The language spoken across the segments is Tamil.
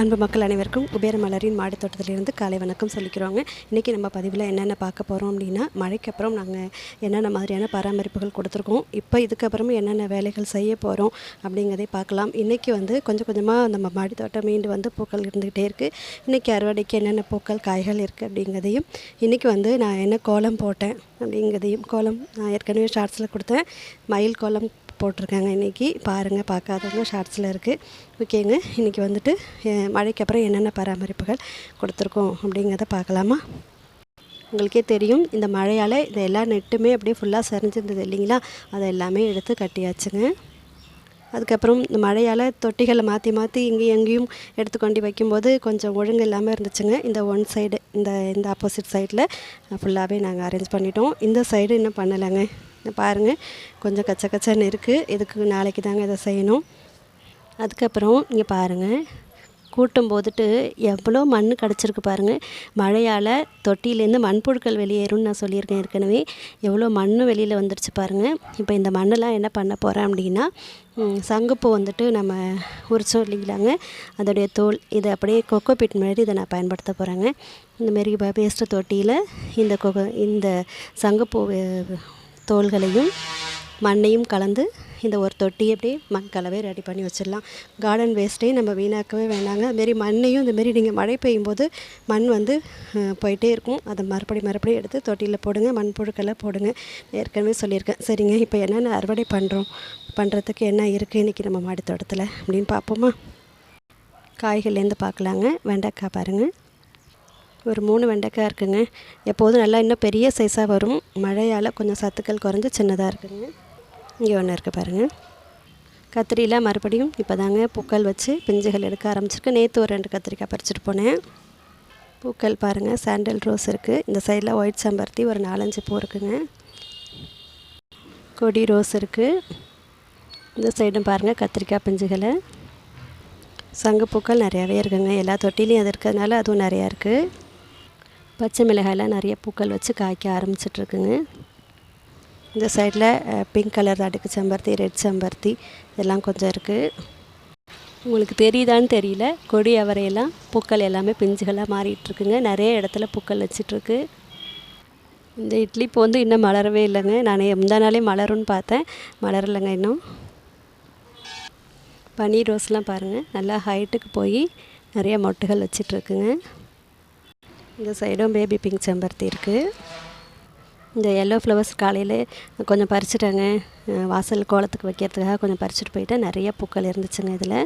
அன்பு மக்கள் அனைவருக்கும் குபேர மலரின் மாடி தோட்டத்திலிருந்து காலை வணக்கம் சொல்லிக்கிறோங்க. இன்றைக்கி நம்ம பதிவில் என்னென்ன பார்க்க போகிறோம் அப்படின்னா மழைக்கு அப்புறம் நாங்கள் என்னென்ன மாதிரியான பராமரிப்புகள் கொடுத்துருக்கோம் இப்போ இதுக்கப்புறமும் என்னென்ன வேலைகள் செய்ய போகிறோம் அப்படிங்கிறதை பார்க்கலாம். இன்றைக்கி வந்து கொஞ்சம் கொஞ்சமாக நம்ம மாடி தோட்டம் மீண்டு வந்து பூக்கள் இருந்துக்கிட்டே இருக்குது இன்றைக்கி அறுவடைக்கு என்னென்ன பூக்கள் காய்கள் இருக்குது அப்படிங்கிறதையும் இன்றைக்கி வந்து நான் என்ன கோலம் போட்டேன் அப்படிங்கிறதையும் கோலம் நான் ஏற்கனவே ஷார்ட்ஸில் கொடுத்தேன். மயில் கோலம் போட்டிருக்காங்க இன்றைக்கி பாருங்கள் பார்க்காதவங்க ஷார்ட்ஸில் இருக்குது ஓகேங்க இன்றைக்கி வந்துட்டு மழைக்கு அப்புறம் என்னென்ன பராமரிப்புகள் கொடுத்துருக்கோம் அப்படிங்கிறத பார்க்கலாமா? உங்களுக்கே தெரியும் இந்த மழையால் இந்த எல்லா நெட்டுமே அப்படியே ஃபுல்லாக சரிஞ்சிருந்தது இல்லைங்களா? அதை எல்லாமே எடுத்து கட்டியாச்சுங்க. அதுக்கப்புறம் இந்த மழையால் தொட்டிகளை மாற்றி மாற்றி இங்கேயும் எங்கேயும் எடுத்து கொண்டு வைக்கும்போது கொஞ்சம் ஒழுங்கு இல்லாமல் இருந்துச்சுங்க. இந்த ஒன் சைடு இந்த இந்த ஆப்போசிட் சைடில் ஃபுல்லாகவே நாங்கள் அரேஞ்ச் பண்ணிட்டோம். இந்த சைடு இன்னும் பண்ணலைங்க. பாருங்கள் கொஞ்சம் கச்ச கச்சன்னு இருக்குது இதுக்கு நாளைக்கு தாங்க இதை செய்யணும். அதுக்கப்புறம் இங்கே பாருங்கள் கூட்டும் போதுட்டு எவ்வளோ மண் கிடச்சிருக்கு பாருங்கள் மழையால் தொட்டியிலேருந்து மண்புழுக்கள் வெளியேறும்னு நான் சொல்லியிருக்கேன் ஏற்கனவே. எவ்வளோ மண் வெளியில் வந்துடுச்சு பாருங்கள் இப்போ இந்த மண்ணெல்லாம் என்ன பண்ண போகிறேன் அப்படின்னா சங்குப்பூ வந்துட்டு நம்ம உரிச்சோம் இல்லைங்களாங்க. அதோடைய தோல் இதை அப்படியே கொக்கோ பிட் மாதிரி இதை நான் பயன்படுத்த போகிறேங்க இந்தமாரி பேஸ்ட்டு தொட்டியில் இந்த கொக்கோ இந்த சங்குப்பூ தோல்களையும் மண்ணையும் கலந்து இந்த ஒரு தொட்டி அப்படியே மண் கலவை ரெடி பண்ணி வச்சிடலாம். கார்டன் வேஸ்ட்டையும் நம்ம வீணாக்கவே வேணாங்க. அதுமாரி மண்ணையும் இந்தமாரி நீங்கள் மழை பெய்யும் போது மண் வந்து போயிட்டே இருக்கும். அதை மறுபடி மறுபடியும் எடுத்து தொட்டியில் போடுங்க. மண் புழுக்களை போடுங்க. ஏற்கனவே சொல்லியிருக்கேன். சரிங்க. இப்போ என்னென்ன அறுவடை பண்ணுறோம் பண்ணுறதுக்கு என்ன இருக்குது இன்றைக்கி நம்ம மாடி தோட்டத்தில் அப்படின்னு பார்ப்போமா? காய்கள்லேருந்து பார்க்கலாங்க. வெண்டைக்காய் பாருங்கள் ஒரு மூணு வெண்டைக்காய் இருக்குங்க. எப்போதும் நல்லா இன்னும் பெரிய சைஸாக வரும். மழையால் கொஞ்சம் சத்துக்கள் குறைஞ்சி சின்னதாக இருக்குங்க. இங்கே ஒன்று இருக்குது பாருங்கள் கத்திரியில் மறுபடியும் இப்போ தாங்க பூக்கள் வச்சு பிஞ்சுகள் எடுக்க ஆரம்பிச்சிருக்கு. நேற்று ஒரு ரெண்டு கத்திரிக்காய் பறிச்சுட்டு போனேன். பூக்கள் பாருங்கள் சாண்டல் ரோஸ் இருக்குது இந்த சைடில் ஒயிட் சம்பருத்தி ஒரு நாலஞ்சு பூ இருக்குதுங்க கொடி ரோஸ் இருக்குது இந்த சைடும் பாருங்கள் கத்திரிக்காய் பிஞ்சுகளை. சங்குப்பூக்கள் நிறையாவே இருக்குங்க. எல்லா தொட்டிலையும் அது இருக்கிறதுனால அதுவும் நிறையா இருக்குது பச்சை மிளகாயெல்லாம் நிறைய பூக்கள் வச்சு காய்க்க ஆரம்பிச்சிட்ருக்குங்க. இந்த சைடில் பிங்க் கலர் அடுக்கு செம்பருத்தி ரெட் செம்பருத்தி இதெல்லாம் கொஞ்சம் இருக்குது உங்களுக்கு தெரியுதான்னு தெரியல. கொடி அவரையெல்லாம் பூக்கள் எல்லாமே பிஞ்சுகளாக மாறிட்டுருக்குங்க நிறைய இடத்துல பூக்கள் வச்சிட்ருக்கு. இந்த இட்லி இப்போ வந்து இன்னும் மலரவே இல்லைங்க. நான் எந்த நாளே மலரும்னு பார்த்தேன். மலரலைங்க இன்னும். பனீர் ரோஸ்லாம் பாருங்கள் நல்லா ஹைட்டுக்கு போய் நிறைய மொட்டுகள் வச்சிட்ருக்குங்க. இந்த சைடும் பேபி பிங்க் செம்பருத்தி இருக்குது இந்த எல்லோ ஃப்ளவர்ஸ் காலையில் கொஞ்சம் பறிச்சுட்டாங்க. வாசல் கோலத்துக்கு வைக்கிறதுக்காக கொஞ்சம் பறிச்சுட்டு போயிட்டேன். நிறைய பூக்கள் இருந்துச்சுங்க இதில்.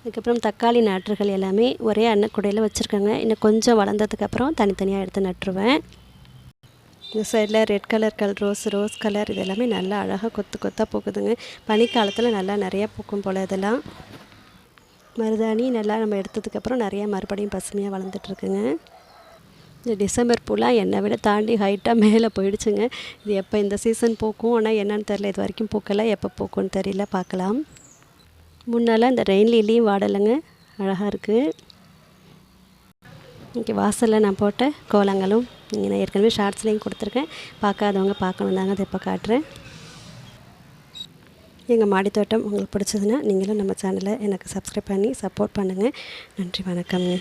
அதுக்கப்புறம் தக்காளி நாற்றுகள் எல்லாமே ஒரே அன்னக்குடையில் வச்சுருக்காங்க. இன்னும் கொஞ்சம் வளர்ந்ததுக்கப்புறம் தனித்தனியாக எடுத்து நட்டுருவேன். இந்த சைடில் ரெட் கலர் கல் ரோஸ் ரோஸ் கலர் இது எல்லாமே நல்லா அழகாக கொத்து கொத்தாக பூக்குதுங்க பனிக்காலத்தில் நல்லா நிறையா பூக்கும் போல் இதெல்லாம். மருதாணி நல்லா நம்ம எடுத்ததுக்கப்புறம் நிறையா மறுபடியும் பசுமையாக வளர்ந்துட்டுருக்குங்க. இந்த டிசம்பர் பூலாம் என்னை விட தாண்டி ஹைட்டாக மேலே போயிடுச்சுங்க. இது எப்போ இந்த சீசன் பூக்கும் ஆனால் என்னன்னு தெரில இது வரைக்கும் பூக்கலை. எப்போ பூக்கும்னு தெரியல. பார்க்கலாம். முன்னால் இந்த ரெயின் லில்லியும் வாடலைங்க. அழகாக இருக்குது இங்கே வாசலில் நான் போட்ட கோலங்களும் இங்கே நான் ஏற்கனவே ஷார்ட்ஸ்லேயும் கொடுத்துருக்கேன். பார்க்காதவங்க பார்க்கணும் தாங்க அதை இப்போ காட்டுறேன். எங்கள் மாடி தோட்டம் உங்களுக்கு பிடிச்சதுன்னா நீங்களும் நம்ம சேனலை எனக்கு சப்ஸ்கிரைப் பண்ணி சப்போர்ட் பண்ணுங்கள் நன்றி வணக்கம்ங்க